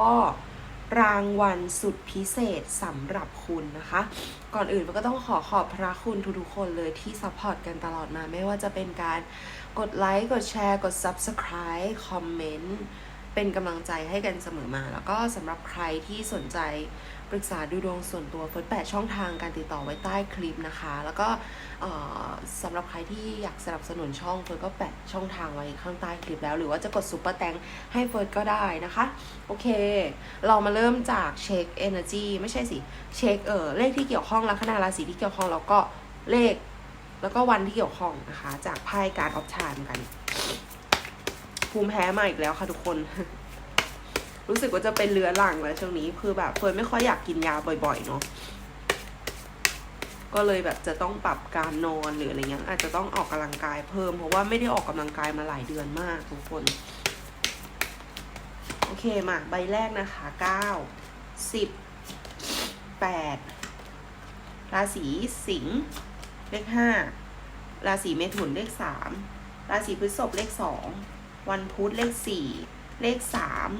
ก็รางวัลสุดพิเศษสำหรับคุณนะคะ ก่อนอื่นมันก็ต้องขอขอบพระคุณทุกๆคนเลยที่ซัพพอร์ตกันตลอดมา ไม่ว่าจะเป็นการกดไลค์กดแชร์ กด Subscribe คอมเมนต์ เป็นกำลังใจให้กันเสมอมา แล้วก็สำหรับใครที่สนใจ ปรึกษาดูดวงส่วนตัวเฟิร์สแปดช่องทางการติดต่อไว้ใต้คลิปนะคะ แล้วก็สำหรับใครที่อยากสนับสนุนช่องเฟิร์สก็แปะช่องทางไว้ข้างใต้คลิปแล้ว หรือว่าจะกดซุปเปอร์แตงให้เฟิร์สก็ได้นะคะ โอเค เรามาเริ่มจากเช็ค energy ไม่ใช่สิเช็คเออเลขที่เกี่ยวข้องลัคนาราศีที่เกี่ยวข้องแล้วก็เลขแล้วก็วันที่เกี่ยวข้องนะคะ จากไพ่การออฟชานกัน ภูมิแพ้มาอีกแล้วค่ะทุกคน รู้สึกว่าจะเป็นเรือหลังแล้วช่วงนี้คือแบบเฟิร์นไม่ค่อยอยากกินยาบ่อยๆเนาะก็เลยแบบจะต้องปรับการนอนหรืออะไรเงี้ยอาจจะต้องออกกำลังกายเพิ่ม เพราะว่าไม่ได้ออกกำลังกายมาหลายเดือนมากทุกคน โอเคมาใบแรกนะคะเก้าสิบแปดราศีสิงห์เลขห้าราศีเมถุนเลขสามราศีพฤษภเลขสองวันพุธเลขสี่เลขสาม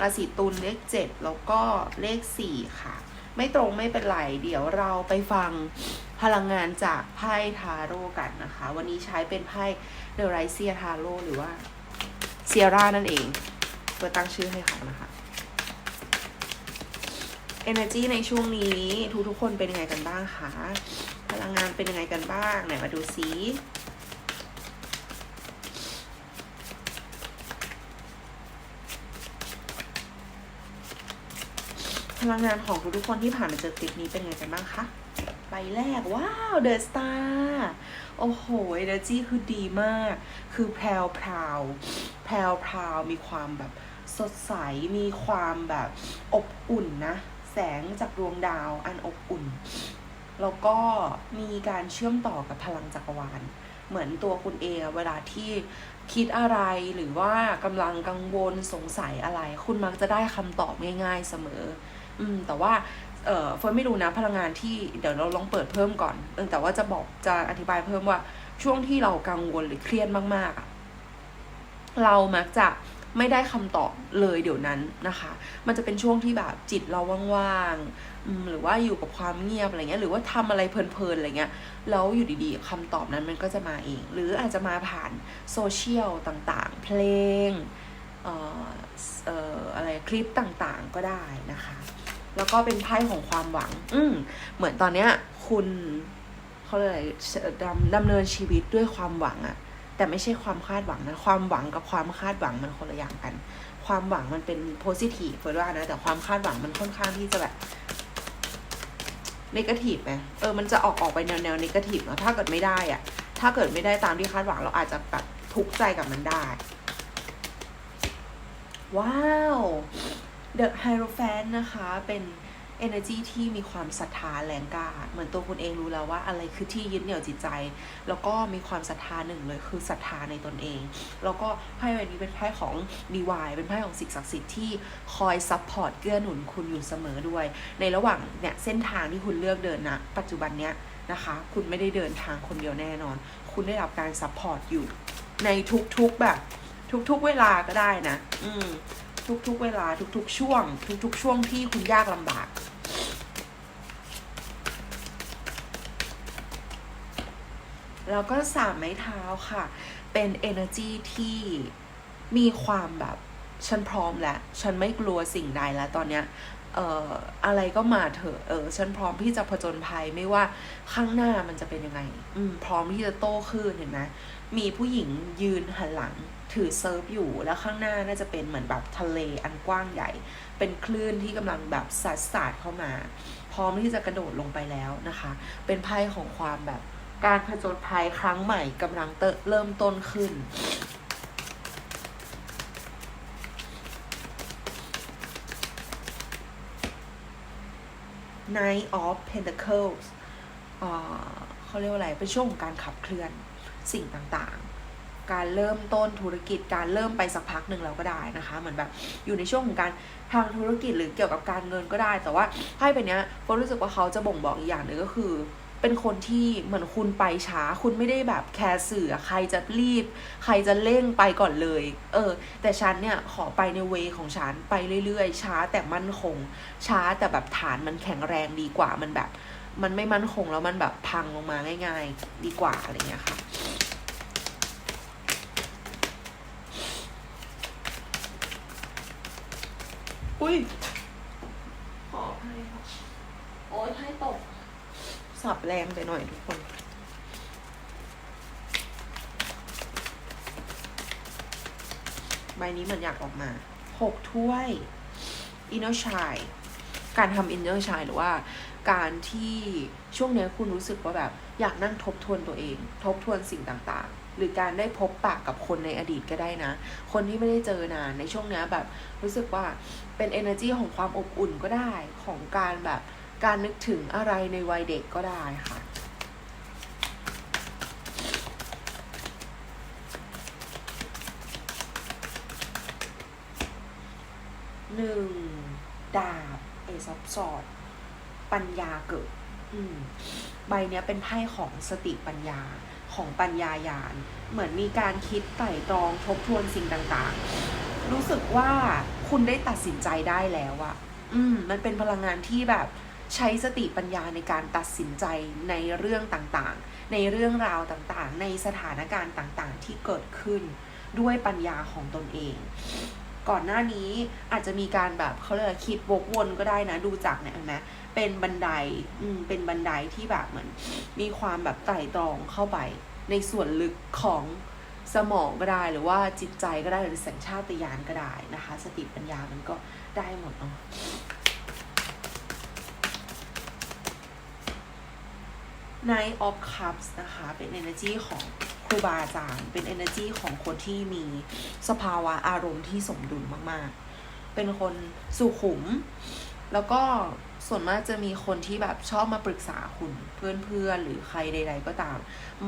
ราศีตุลเลขเจ็ดแล้วก็เลขสี่ค่ะ ไม่ตรงไม่เป็นไร เดี๋ยวเราไปฟังพลังงานจากไพ่ทาโร่กันนะคะ วันนี้ใช้เป็นไพ่เดอะไรเซียทาโร่หรือว่าเซียร่านั่นเองเปิดตั้งชื่อให้เขานะคะ Energy ในช่วงนี้ทุกๆคนเป็นยังไงกันบ้างคะ พลังงานเป็นยังไงกันบ้าง ไหนมาดูซิ ลังงานของทุกๆคนที่ผ่านมาเจอคลิปนี้เป็นยังไงกันบ้างคะใบแรก ว้าวเดอะสตาร์โอ้โห Energy คือดีมาก คือแพรวพราวแพรวพราวมีความแบบสดใสมีความแบบอบอุ่นนะ แสงจากดวงดาวอันอบอุ่น แล้วก็มีการเชื่อมต่อกับพลังจักรวาล เหมือนตัวคุณเองเวลาที่คิดอะไรหรือว่ากำลังกังวลสงสัยอะไร คุณมักจะได้คำตอบง่าย ๆเสมอ อืม แต่ว่าเออเฟิร์นไม่รู้นะพลังงานที่เดี๋ยวเราลองเปิดเพิ่มก่อนเออแต่ว่าจะบอกจะอธิบายเพิ่มว่าช่วงที่เรากังวลหรือเครียดมากๆ เรามักจะไม่ได้คำตอบเลยเดี๋ยวนั้นนะคะ มันจะเป็นช่วงที่แบบจิตเราว่างๆหรือว่าอยู่กับความเงียบอะไรเงี้ย หรือว่าทำอะไรเพลินๆอะไรเงี้ย แล้วอยู่ดีๆคำตอบนั้นมันก็จะมาเอง หรืออาจจะมาผ่านโซเชียลต่างๆ เพลง เอ่อ เอ่อ อะไรคลิปต่างๆ ก็ได้นะคะ แล้วก็เป็นไพ่ของความหวัง อืมเหมือนตอนเนี้ย คุณเขาเรียกอะไรดำดำเนินชีวิตด้วยความหวังอะแต่ไม่ใช่ความคาดหวังนะ ความหวังกับความคาดหวังมันคนละอย่างกัน ความหวังมันเป็นโพซิทีฟเฟิร์นว่านะ แต่ความคาดหวังมันค่อนข้างที่จะแบบนกาทีฟไหมเออ มันจะออกออกไปแนวแนวเนกาทีฟเนาะถ้าเกิดไม่ได้อะถ้าเกิดไม่ได้ตามที่คาดหวังเราอาจจะแบบทุกข์ใจกับมันได้ ว้าว The Hierophant นะคะเป็น energy ที่มีความศรัทธาแรงกล้า เหมือนตัวคุณเองรู้แล้วว่าอะไรคือที่ยึดเหนี่ยวจิตใจ แล้วก็มีความศรัทธาหนึ่งเลยคือศรัทธาในตนเอง แล้วก็ไพ่ใบนี้เป็นไพ่ของ DY เป็นไพ่ของสิ่งศักดิ์สิทธิ์ที่คอยซัพพอร์ตเกื้อหนุนคุณอยู่เสมอด้วย ในระหว่างเนี่ยเส้นทางที่คุณเลือกเดินนะปัจจุบันเนี้ยนะคะ คุณไม่ได้เดินทางคนเดียวแน่นอน คุณได้รับการซัพพอร์ตอยู่ ในทุกๆแบบ ทุกๆเวลาก็ได้นะ อืม ทุกๆ เวลาทุกๆ ช่วง ทุกๆ ช่วงที่คุณยากลำบาก แล้วก็สามไม้เท้าค่ะ เป็น energy ที่มีความแบบฉันพร้อมแล้ว ฉันไม่กลัวสิ่งใดแล้วตอนเนี้ยเอ่ออะไรก็มาเถอะเออฉันพร้อมที่จะผจญภัยไม่ว่าข้างหน้ามันจะเป็นยังไง อืมพร้อมที่จะโต้คลื่นเห็นไหมมีผู้หญิงยืนหันหลัง ถือเซิร์ฟอยู่แล้วข้างหน้าน่าจะเป็นเหมือนแบบทะเลอันกว้างใหญ่ เป็นคลื่นที่กำลังแบบสัดสาดเข้ามา พร้อมที่จะกระโดดลงไปแล้วนะคะ เป็นไพ่ของความแบบการผจญภัยครั้งใหม่กำลังเตเริ่มต้นขึ้น Knight of Pentacles เอ่อเขาเรียกว่าอะไร เป็นช่วงของการขับเคลื่อนสิ่งต่าง การเริ่มต้นธุรกิจการเริ่มไปสักพักหนึ่งแล้วก็ได้นะคะ เหมือนแบบอยู่ในช่วงของการทางธุรกิจหรือเกี่ยวกับการเงินก็ได้ แต่ว่าไพ่เป็นเนี้ยก็รู้สึกว่าเขาจะบ่งบอกอีกอย่างหนึ่งก็คือ เป็นคนที่เหมือนคุณไปช้า คุณไม่ได้แบบแคร์สื่อใครจะรีบ ใครจะเร่งไปก่อนเลย เออ แต่ฉันเนี่ยขอไปในเวของฉันไปเรื่อยๆ ช้าแต่มั่นคง ช้าแต่แบบฐานมันแข็งแรงดีกว่ามันแบบ มันไม่มั่นคงแล้วมันแบบพังลงมาง่าย ๆ ดีกว่าอะไรเงี้ยค่ะ อุ้ยขออภัยค่ะโอ้ยให้ตก สับแรงไปหน่อยทุกคน ใบนี้มันอยากออกมาหกถ้วย inner child การทำ inner child หรือว่าการที่ช่วงเนี้ยคุณรู้สึกว่าแบบ อยากนั่งทบทวนตัวเอง ทบทวนสิ่งต่างๆ หรือการได้พบปากกับคนในอดีตก็ได้นะ คนที่ไม่ได้เจอนานในช่วงเนี้ยแบบ รู้สึกว่าเป็น energy ของความอบอุ่นก็ได้ของการแบบการนึกถึงอะไรในวัยเด็กก็ได้ค่ะหนึ่งดาบเอซับสอด ปัญญาเกิด อืม ใบเนี้ยเป็นไพ่ของสติปัญญา ของปัญญายาณ เหมือนมีการคิดไต่ตรองทบทวนสิ่งต่างๆ รู้สึกว่าคุณได้ตัดสินใจได้แล้วอะอืม มันเป็นพลังงานที่แบบใช้สติปัญญาในการตัดสินใจในเรื่องต่างๆ ในเรื่องราวต่างๆ ในสถานการณ์ต่างๆ ที่เกิดขึ้นด้วยปัญญาของตนเอง ก่อนหน้านี้อาจจะมีการแบบเขาเรียกคิดวกวนก็ได้นะ ดูจากเนี่ยเห็นไหมเป็นบันไดอืมเป็นบันไดที่แบบเหมือน มีความแบบไต่ตรองเข้าไป ในส่วนลึกของสมองก็ได้หรือว่าจิตใจก็ได้หรือสัญชาตญาณก็ได้นะคะ สติปัญญามันก็ได้หมดเนาะ Nine of Cups นะคะ เป็น energy ของ รูบาอาจารย์เป็น energy ของคนที่มีสภาวะอารมณ์ที่สมดุลมากๆ เป็นคนสุขุม แล้วก็ส่วนมากจะมีคนที่แบบชอบมาปรึกษาคุณเพื่อนๆ หรือใครใด ๆ ก็ตาม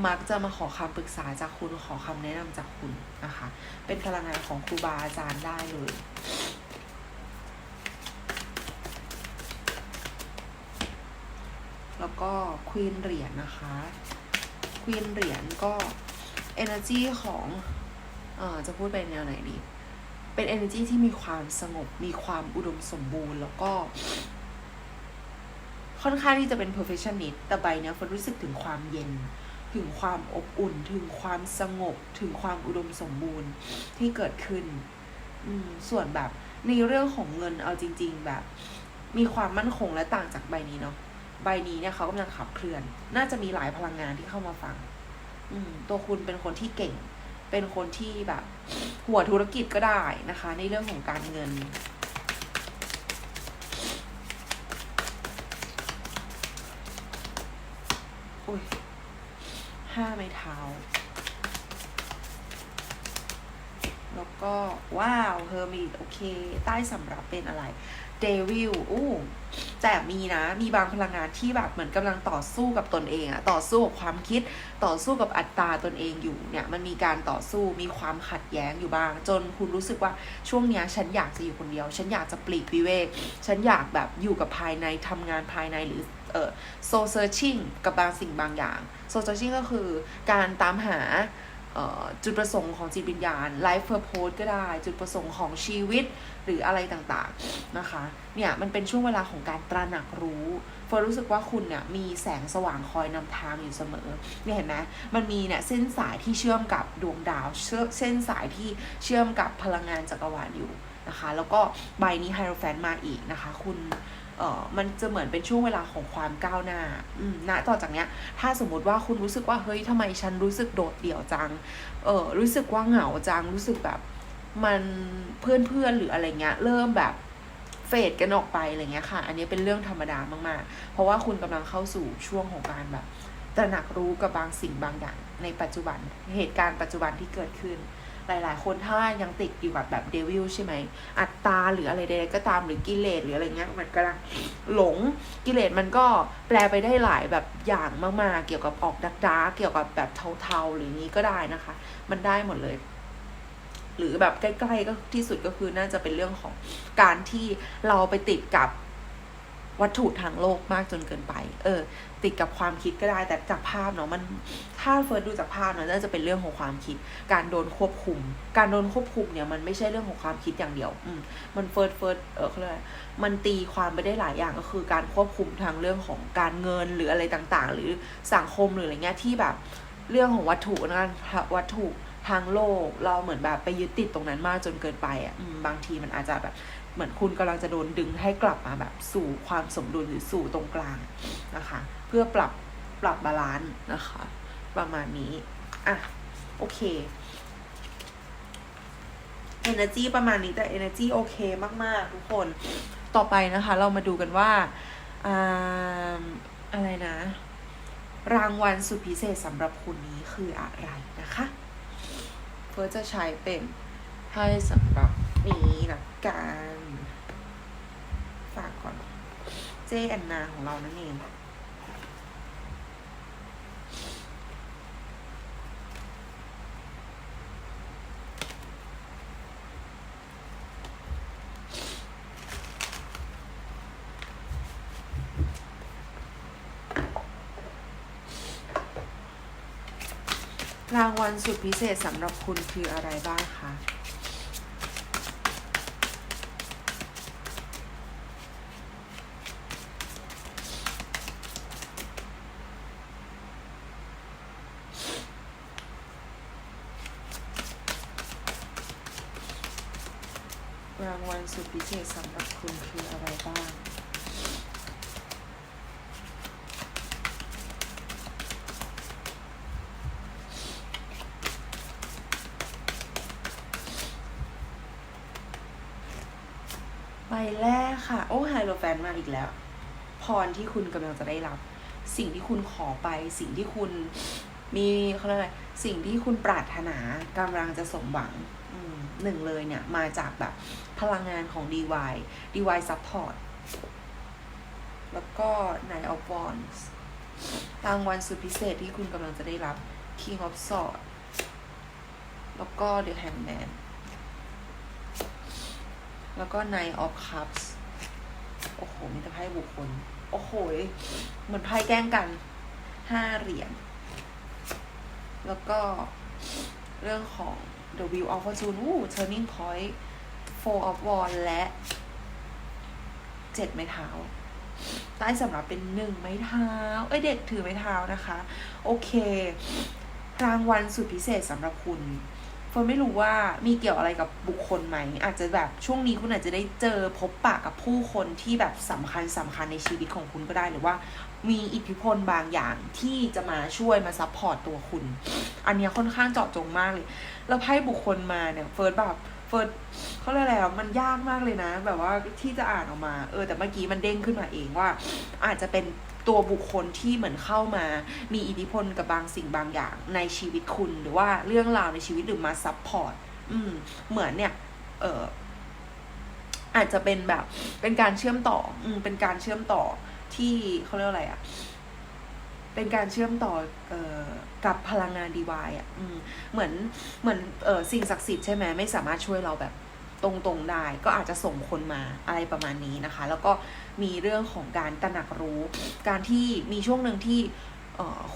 มักจะมาขอคำปรึกษาจากคุณขอคำแนะนำจากคุณนะคะ เป็นพลังงานของครูบาอาจารย์ได้เลยแล้วก็ควีนเหรียญนะคะ ควีนเหรียญก็ energy ของเอ่อจะพูดไปแนวไหนดี เป็น energy ที่มีความสงบ มีความอุดมสมบูรณ์ แล้วก็ ค่อนข้างที่จะเป็น perfectionist แต่ใบเนี้ยฝนรู้สึกถึงความเย็น ถึงความอบอุ่น ถึงความสงบ ถึงความอุดมสมบูรณ์ที่เกิดขึ้น ส่วนแบบในเรื่องของเงินเอาจริง ๆ แบบ มีความมั่นคงและต่างจากใบนี้เนาะใบนี้เนี่ยเขากำลังขับเคลื่อน น่าจะมีหลายพลังงานที่เข้ามาฟัง ตัวคุณเป็นคนที่เก่ง เป็นคนที่แบบ หัวธุรกิจก็ได้นะคะ ในเรื่องของการเงิน อุ้ยห้าไม้เท้า แล้วก็ ว้าว เฮอร์มิตโอเค ใต้สำหรับเป็นอะไร เดวิลอู้ แต่มีนะมีบางพลังงานที่แบบเหมือนกำลังต่อสู้กับตนเองอะต่อสู้กับความคิดต่อสู้กับอัตตราตนเองอยู่เนี่ยมันมีการต่อสู้มีความขัดแย้งอยู่บ้าง จนคุณรู้สึกว่าช่วงเนี้ยฉันอยากจะอยู่คนเดียว ฉันอยากจะปลีกวิเวกฉันอยากแบบอยู่กับภายในทำงานภายในหรือเออ soul searching กับบางสิ่งบางอย่าง soul searching ก็คือการตามหา จุดประสงค์ของจิตวิญญาณ life purpose ก็ได้ จุดประสงค์ของชีวิตหรืออะไรต่างๆนะคะเนี่ยมันเป็นช่วงเวลาของการตระหนักรู้เฟิร์รู้สึกว่าคุณเนี่ยมีแสงสว่างคอยนำทางอยู่เสมอเนี่ยเห็นไหมมันมีเนี่ยเส้นสายที่เชื่อมกับดวงดาวเชื่อเส้นสายที่เชื่อมกับพลังงานจักรวาลอยู่นะคะ แล้วก็ใบนี้ไฮโรแฟนมาอีกนะคะ คุณ เอ่อมันจะเหมือนเป็นช่วงเวลาของความก้าวหน้าอืมณต่อจากเนี้ย ถ้าสมมติว่าคุณรู้สึกว่าเฮ้ยทำไมฉันรู้สึกโดดเดี่ยวจัง เออรู้สึกว่าเหงาจัง รู้สึกแบบ มันเพื่อนๆหรืออะไรเงี้ย เริ่มแบบเฟดกันออกไปอะไรเงี้ยค่ะ อันนี้เป็นเรื่องธรรมดามากๆ เพราะว่าคุณกำลังเข้าสู่ช่วงของการแบบตระหนักรู้กับบางสิ่งบางอย่างในปัจจุบันเหตุการณ์ปัจจุบันที่เกิดขึ้น หลายๆ คนถ้ายังติดอยู่กับแบบเดวิลใช่ไหม อัตตาหรืออะไรใดๆก็ตามหรือกิเลสหรืออะไรเงี้ยมันกำลังหลงกิเลสมันก็แปลไปได้หลายแบบอย่างมากๆ เกี่ยวกับออกดักดาเกี่ยวกับแบบเทาๆหรือนี้ก็ได้นะคะ มันได้หมดเลย หรือแบบใกล้ๆก็ที่สุดก็คือน่าจะเป็นเรื่องของการที่เราไปติดกับ วัตถุทางโลกมากจนเกินไป เออ ติดกับความคิดก็ได้ แต่จากภาพเนาะมัน ถ้าเฟิร์สดูจากภาพเนาะน่าจะเป็นเรื่องของความคิด การโดนควบคุม การโดนควบคุมเนี่ยมันไม่ใช่เรื่องของความคิดอย่างเดียว อืม มันเฟิร์สเฟิร์สเออเขาเรียกมันตีความไปได้หลายอย่างก็คือการควบคุมทางเรื่องของการเงินหรืออะไรต่างๆ หรือสังคมหรืออะไรเงี้ยที่แบบ เรื่องของวัตถุนะวัตถุทางโลกเราเหมือนแบบไปยึดติดตรงนั้นมากจนเกินไปอะอืมบางทีมันอาจจะแบบ เหมือนคุณกำลังจะโดนดึงให้กลับมาแบบสู่ความสมดุลหรือสู่ตรงกลางนะคะ เพื่อปรับปรับบาลานซ์นะคะ ประมาณนี้ อะ โอเค energy ประมาณนี้แต่ energy โอเคมาก ๆ ทุกคน ต่อไปนะคะ เรามาดูกันว่าอ่าอะไรนะ รางวัลสุดพิเศษสำหรับคุณนี้คืออะไรนะคะเฟิร์สจะใช้เป็นให้สำหรับนี้นะกันฝากก่อน เจแอนนาของเรานั่นเอง รางวัลสุดพิเศษสำหรับคุณคืออะไรบ้างคะ รางวัลสุดพิเศษสำหรับคุณคืออะไรบ้าง ใบแรกค่ะ โอ้ไฮโลแฟ นมาอีกแล้ว พรที่คุณกำลังจะได้รับ สิ่งที่คุณขอไป สิ่งที่คุณมีเขาเรียกอะไรสิ่งที่คุณปรารถนากำลังจะสมหวังหนึ่งเลยเนี่ย มาจากแบบพลังงานของ DY DY Support แล้วก็ Nine of Wands รางวัลสุดพิเศษที่คุณกำลังจะได้รับ King of Swords แล้วก็ The Hangman แล้วก็ Nine of Cups โอ้โหมีแต่ไพ่บุคคล โอ้โหเหมือนไพ่แกล้งกัน ห้าเหรียญ แล้วก็เรื่องของ The Wheel of Fortune อู้ Turning Point Four of Wands และเจ็ดไม้เท้าได้สำหรับเป็นหนึ่งไม้เท้า เอ้ยเด็กถือไม้เท้านะคะ โอเค รางวัลสุดพิเศษสำหรับคุณ เฟิร์นไม่รู้ว่ามีเกี่ยวอะไรกับบุคคลไหม อาจจะแบบช่วงนี้คุณอาจจะได้เจอพบปะกับผู้คนที่แบบสำคัญสำคัญในชีวิตของคุณก็ได้หรือว่า มีอิทธิพลบางอย่างที่จะมาช่วยมาซัพพอร์ตตัวคุณ อันนี้ค่อนข้างเจาะจงมากเลย แล้วไพ่บุคคลมาเนี่ยเฟิร์สแบบเฟิร์สเขาเรียกอะไรอะมันยากมากเลยนะ แบบว่าที่จะอ่านออกมา เออ แต่เมื่อกี้มันเด้งขึ้นมาเองว่า อาจจะเป็น ตัวบุคคลที่เหมือนเข้ามา มีอิทธิพลกับบางสิ่งบางอย่างในชีวิตคุณ หรือว่าเรื่องราวในชีวิตหรือมาซัพพอร์ตอืม เหมือนเนี่ย เอออาจจะเป็นแบบ เป็นการเชื่อมต่อ อืม เป็นการเชื่อมต่อที่เขาเรียกว่าอะไรอะเป็นการเชื่อมต่อออกับพลังงานดีวายอะเหมือนเหมือนออสิ่งศักดิ์สิทธิ์ใช่ไหมไม่สามารถช่วยเราแบบตรงๆได้ ก็อาจจะส่งคนมาอะไรประมาณนี้นะคะ แล้วก็ มีเรื่องของการตระหนักรู้ การที่มีช่วงหนึ่งที่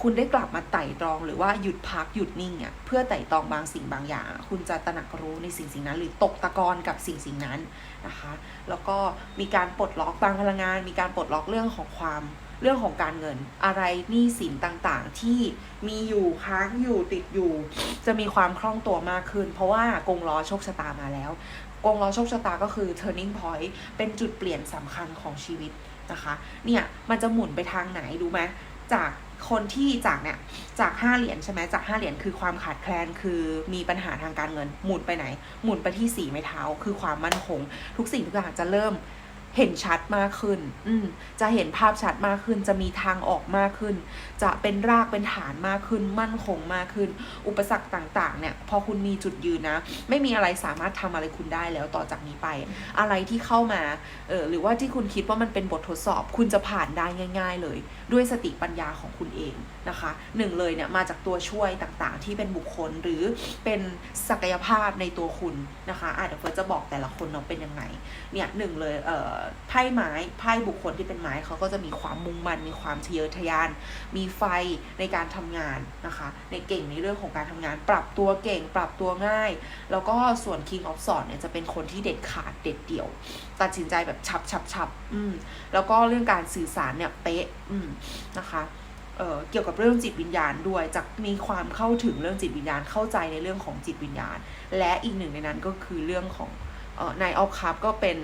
คุณได้กลับมาไต่ตรอง หรือว่าหยุดพักหยุดนิ่งอะเพื่อไต่ตรองบางสิ่งบางอย่าง คุณจะตระหนักรู้ในสิ่งสิ่งนั้น หรือตกตะกอนกับสิ่งสิ่งนั้นนะคะ แล้วก็มีการปลดล็อกบางพลังงาน มีการปลดล็อกเรื่องของความเรื่องของการเงิน อะไรหนี้สินต่างๆ ที่มีอยู่ค้างอยู่ติดอยู่ จะมีความคล่องตัวมากขึ้น เพราะว่ากงล้อโชคชะตามาแล้ว กงล้อโชคชะตาก็คือ turning point เป็นจุดเปลี่ยนสำคัญของชีวิตนะคะ เนี่ยมันจะหมุนไปทางไหนดูไหมจากคนที่จากเนี่ยจากห้าเหรียญใช่ไหมจากห้าเหรียญคือความขาดแคลนคือมีปัญหาทางการเงิน หมุนไปไหน หมุนไปที่สี่ไม้เท้า คือความมั่นคง ทุกสิ่งทุกอย่างจะเริ่ม เห็นชัดมากขึ้น อืมจะเห็นภาพชัดมากขึ้น จะมีทางออกมากขึ้น จะเป็นรากเป็นฐานมากขึ้น มั่นคงมากขึ้น อุปสรรคต่างๆ เนี่ย พอคุณมีจุดยืนนะ ไม่มีอะไรสามารถทำอะไรคุณได้แล้วต่อจากนี้ไป อะไรที่เข้ามา เออหรือว่าที่คุณคิดว่ามันเป็นบททดสอบ คุณจะผ่านได้ง่าย ๆ เลย ด้วยสติปัญญาของคุณเองนะคะหนึ่งเลยเนี่ยมาจากตัวช่วยต่างๆ ที่เป็นบุคคลหรือเป็นศักยภาพในตัวคุณนะคะอาจจะเดี๋ยวเฟิร์สจะบอกแต่ละคนเนาะเป็นยังไง เนี่ยหนึ่งเลยเอ่อไพ่ไม้ไพ่บุคคลที่เป็นไม้เขาก็จะมีความมุ่งมั่นมีความทะเยอทะยาน มีไฟในการทำงานนะคะ ในเก่งในเรื่องของการทำงาน ปรับตัวเก่ง ปรับตัวง่าย แล้วก็ส่วน King of Swords เนี่ยจะเป็นคนที่เด็ดขาดเด็ดเดี่ยว ตัดสินใจแบบฉับฉับฉับอืมแล้วก็เรื่องการสื่อสารเนี่ยเป๊ะอืมนะคะเเกี่ยวกับเรื่องจิตวิญญาณด้วยจะมีความเข้าถึงเรื่องจิตวิญญาณเข้าใจในเรื่องของจิตวิญญาณ และอีกหนึ่งในนั้นก็คือเรื่องของเอ่อนายออฟคัพก็เป็น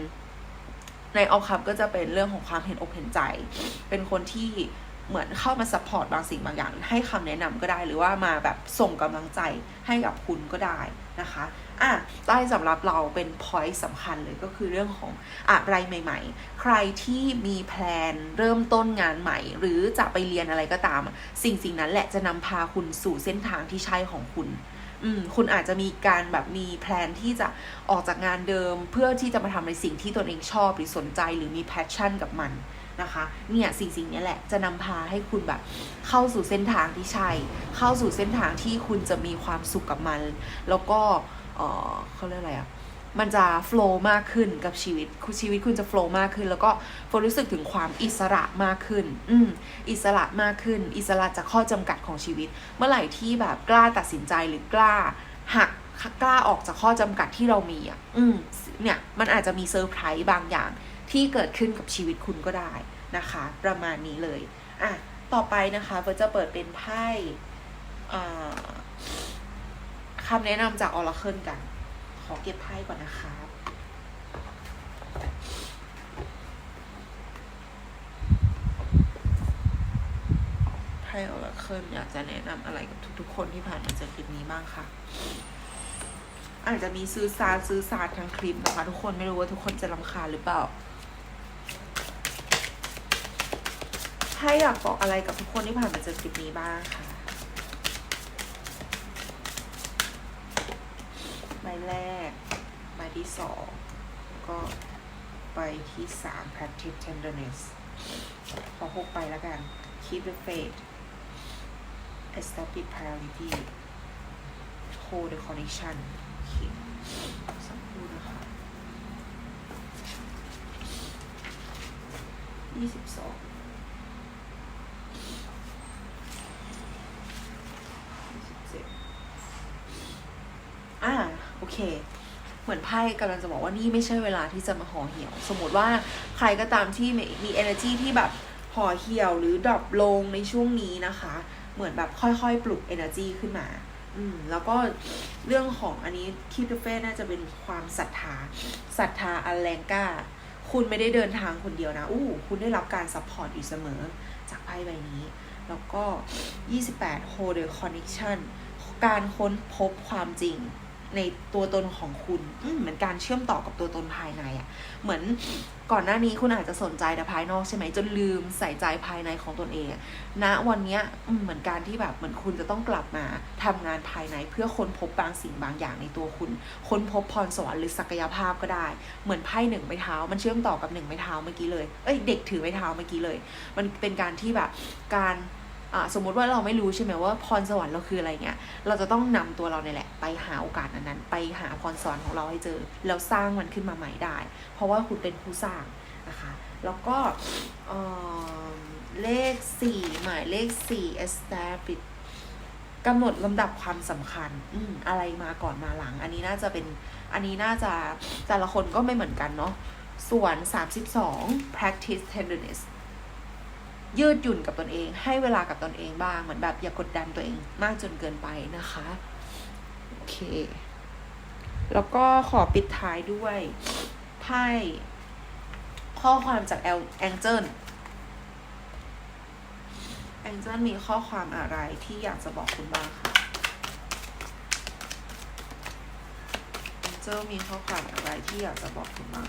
ในออฟคัพก็จะเป็นเรื่องของความเห็นอกเห็นใจ เป็นคนที่เหมือนเข้ามาซัพพอร์ตบางสิ่งบางอย่าง ให้คำแนะนำก็ได้ หรือว่ามาแบบส่งกำลังใจให้กับคุณก็ได้นะคะอะใต้สำหรับเราเป็น point สำคัญเลยก็คือเรื่องของอะไรใหม่ ๆ ใครที่มีแพลนเริ่มต้นงานใหม่ หรือจะไปเรียนอะไรก็ตาม สิ่งสิ่งนั้นแหละจะนำพาคุณสู่เส้นทางที่ใช่ของคุณ อืมคุณอาจจะมีการแบบมีแพลนที่จะออกจากงานเดิม เพื่อที่จะมาทำในสิ่งที่ตนเองชอบหรือสนใจหรือมีแพชชั่นกับมันนะคะเนี่ยสิ่งสิ่งนี้แหละจะนำพาให้คุณแบบเข้าสู่เส้นทางที่ใช่เข้าสู่เส้นทางที่คุณจะมีความสุขกับมัน แล้วก็เออเขาเรียกอะไรอะ มันจะโฟล์มากขึ้นกับชีวิตคุณชีวิตคุณจะโฟล์มากขึ้น แล้วก็โฟรู้สึกถึงความอิสระมากขึ้น อืมอิสระมากขึ้น อิสระจากข้อจำกัดของชีวิต เมื่อไหร่ที่แบบกล้าตัดสินใจหรือกล้าหักกล้าออกจากข้อจำกัดที่เรามีอะอืมเนี่ยมันอาจจะมีเซอร์ไพรส์บางอย่างที่เกิดขึ้นกับชีวิตคุณก็ได้นะคะ ประมาณนี้เลยอะต่อไปนะคะเฟิร์จะเปิดเป็นไพ่คำแนะนำจากออร์เคิลกัน ขอเก็บไพ่ก่อนนะคะไพ่ออร์เคิลอยากจะแนะนำอะไรกับทุกๆคนที่ผ่านมาเจอคลิปนี้บ้างคะอาจจะมีซื้อซาซื้อซาทั้งคลิปนะคะ ทุกคนไม่รู้ว่าทุกคนจะรำคาญหรือเปล่าให้อยากบอกอะไรกับทุกคนที่ผ่านมาเจอคลิปนี้บ้างค่ะบ แรก ใบที่สองก็ใบที่สาม practice tenderness ขอหกไปแล้วกัน keep the faith establish priority hold the connection สักครู่นะคะยี่สิบสอง อ่าโอ เค เหมือนไพ่กำลังจะบอกว่านี่ไม่ใช่เวลาที่จะมาห่อเหี่ยว สมมติว่าใครก็ตามที่มี energy ที่แบบห่อเหี่ยวหรือดรอปลงในช่วงนี้นะคะ เหมือนแบบค่อยๆ ปลุก energy ขึ้นมา อืม แล้วก็เรื่องของอันนี้คิดเฟสน่าจะเป็นความศรัทธาศรัทธาอันแรงกล้าคุณไม่ได้เดินทางคนเดียวนะ อู้ คุณได้รับการซัพพอร์ตอยู่เสมอจากไพ่ใบนี้ แล้วก็ 28 hold the connection การค้นพบความจริง ในตัวตนของคุณอืมเหมือนการเชื่อมต่อกับตัวตนภายในอะ่ะ เหมือนก่อนหน้านี้คุณอาจจะสนใจแต่ภายนอกใช่ไหมจนลืมใส่ใจภายในของตนเองอะณวันเนี้ยอืมเหมือนการที่แบบเหมือนคุณจะต้องกลับมาทำงานภายในเพื่อค้นพบบางสิ่งบางอย่างในตัวคุณ ค้นพบพรสวรรค์หรือศักยภาพก็ได้ เหมือนไพ่หนึ่งไม้เท้า มันเชื่อมต่อกับหนึ่งไม้เท้าเมื่อกี้เลย เอ้ยเด็กถือไม้เท้าเมื่อกี้เลย มันเป็นการที่แบบการอ่า สมมติว่าเราไม่รู้ใช่ไหมว่าพรสวรรค์เราคืออะไรเงี้ย เราจะต้องนำตัวเราเนี่ยแหละ ไปหาโอกาสนั้นๆไปหาพรสวรรค์ของเราให้เจอ แล้วสร้างมันขึ้นมาใหม่ได้ เพราะว่าคุณเป็นผู้สร้างนะคะ แล้วก็เเลขสี่หมายเลขสี่ establish กำหนดลำดับความสำคัญอืมอะไรมาก่อนมาหลัง อันนี้น่าจะเป็น อันนี้น่าจะแต่ละคนก็ไม่เหมือนกันเนาะ ส่วน 32 practice tenderness ยืดหยุ่นกับตนเอง ให้เวลากับตนเองบ้างเหมือนแบบอย่ากดดันตัวเองมากจนเกินไปนะคะโอเค แล้วก็ขอปิดท้ายด้วยไพ่ข้อความจากแองเจิลแองเจิลมีข้อความอะไรที่อยากจะบอกคุณบ้างคะแองเจิลมีข้อความอะไรที่อยากจะบอกคุณบ้าง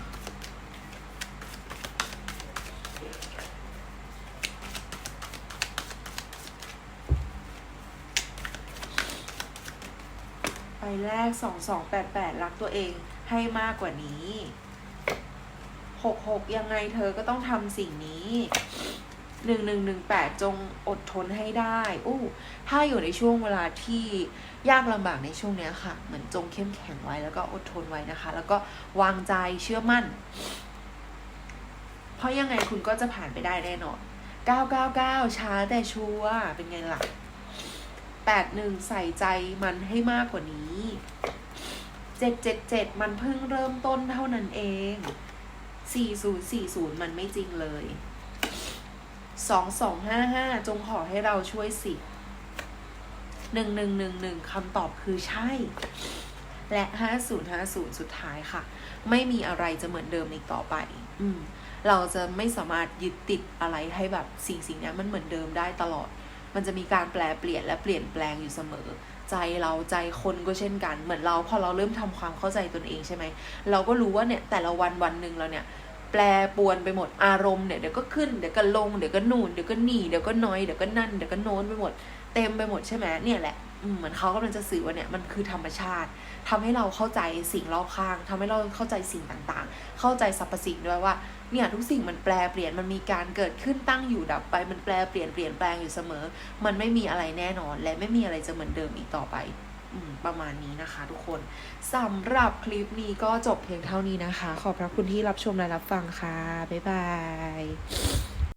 แรกสองสองแปดแปดรักตัวเองให้มากกว่านี้หกหกยังไงเธอก็ต้องทำสิ่งนี้หนึ่งหนึ่งหนึ่งแปดจงอดทนให้ได้อู้ถ้าอยู่ในช่วงเวลาที่ยากลำบากในช่วงนี้ค่ะ เหมือนจงเข้มแข็งไว้แล้วก็อดทนไว้นะคะ แล้วก็วางใจเชื่อมั่น เพราะยังไงคุณก็จะผ่านไปได้แน่นอน 999 ช้าแต่ชัวร์เป็นไงล่ะ 81 ใส่ใจมันให้มากกว่านี้ 777 มันเพิ่งเริ่มต้นเท่านั้นเอง 4040 มันไม่จริงเลย 2255 จงขอให้เราช่วยสิ 1111คำตอบคือใช่ และ 5050 สุดท้ายค่ะ ไม่มีอะไรจะเหมือนเดิมอีกต่อไป อืมเราจะไม่สามารถยึดติดอะไรให้แบบสิ่งสิ่งนี้มันเหมือนเดิมได้ตลอด มันจะมีการแปลเปลี่ยนและเปลี่ยนแปลงอยู่เสมอ ใจเราใจคนก็เช่นกัน เหมือนเราพอเราเริ่มทำความเข้าใจตนเองใช่ไหมเราก็รู้ว่าเนี่ยแต่ละวันวันหนึ่งเราเนี่ยแปรปวนไปหมดอารมณ์เนี่ยเดี๋ยวก็ขึ้นเดี๋ยวก็ลงเดี๋ยวก็นูนเดี๋ยวก็หนีเดี๋ยวก็น้อยเดี๋ยวก็นั่นเดี๋ยวก็โน้นไปหมด เต็มไปหมดใช่ไหมเนี่ยแหละอืมเหมือนเขากำลังจะสื่อว่าเนี่ยมันคือธรรมชาติทำให้เราเข้าใจสิ่งรอบข้างทำให้เราเข้าใจสิ่งต่างๆ เข้าใจสรรพสิ่งด้วยว่า เนี่ยทุกสิ่งมันแปลเปลี่ยนมันมีการเกิดขึ้นตั้งอยู่ดับไป มันแปลเปลี่ยนเปลี่ยนแปลงอยู่เสมอ มันไม่มีอะไรแน่นอน และไม่มีอะไรจะเหมือนเดิมอีกต่อไปประมาณนี้นะคะทุกคนสำหรับคลิปนี้ก็จบเพียงเท่านี้นะคะ ขอบพระคุณที่รับชมและรับฟังค่ะ บ๊ายบาย